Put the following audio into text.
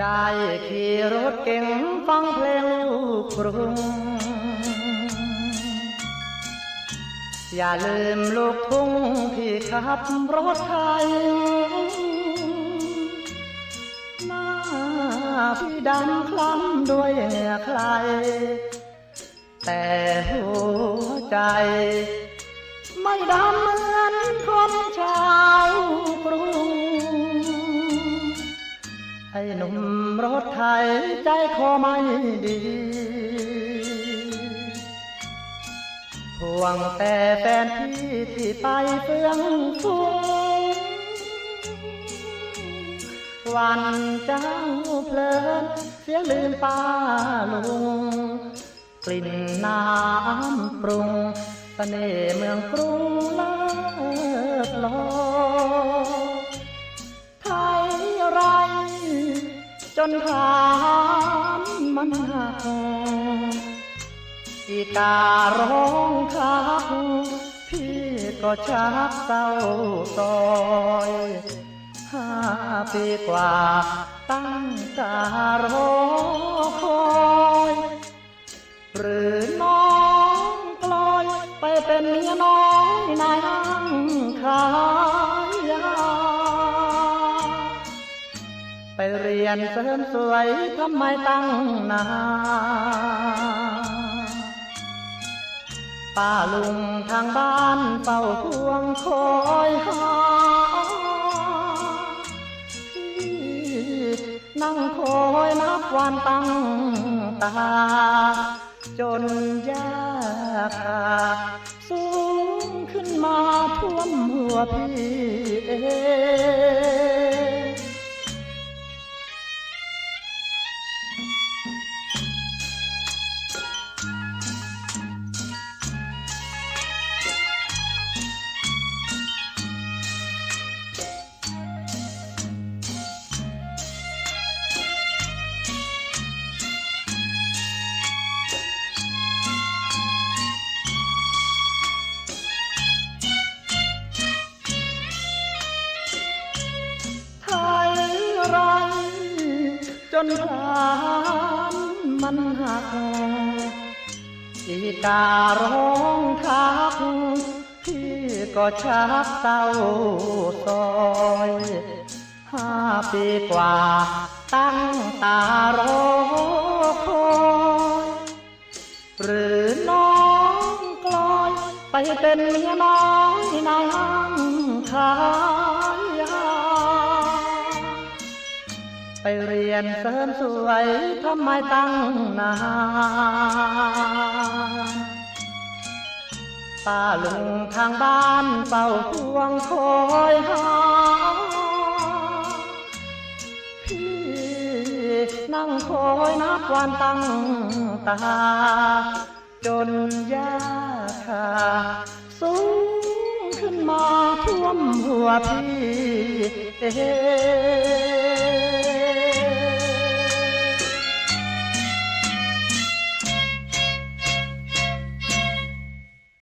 ได้ขี่รถเก่งฟังเพลงลูกกรุง อย่าลืมลูกทุ่งที่ขับรถไทยหน้าพี่ดำคล้ำด้วยเหงื่อใคร แต่หัวใจ ไม่ดำเหมือนคนชาวกรุงไอ้หนุ่ม รถไทยใจคอไม่ดีห่วงแต่แฟนพี่ที่ไปเฟื่องฟูวันเจ้าเพลินเสียลืมป้าลุง กลิ่นน้ำปรุงเสน่ห์เมืองกรุงเลิศลอไนถานมันหักอีการ้องทักพี่ก็ชักเศร้าซอยห้าปีกว่าตั้งตารอคอยหรือน้อ ไปเรียนเสริมสวยทำไมตั้งนานป้าลุงทางบ้านเฝ้าพวงคอยหาพี่นั่งคอยนับวันตั้งตา จนยากาสูงขึ้นมาท่วมหัวพี่เอง จนผานมันหักอีการ้องทักพี่ก็ชักเศร้าซอยห้าปีกว่าตั้งตารอคอยหรือน้องกลอยไปเป็นเมียน้อยนายห้างขา ไปเรียนเสริมสวยทำไมตั้งนานป้าลุงทางบ้านเฝ้าพวงคอยหาพี่นั่งคอยนับวันตั้งตา จนยาคาสูงขึ้นมาท่วมหัวพี่เอ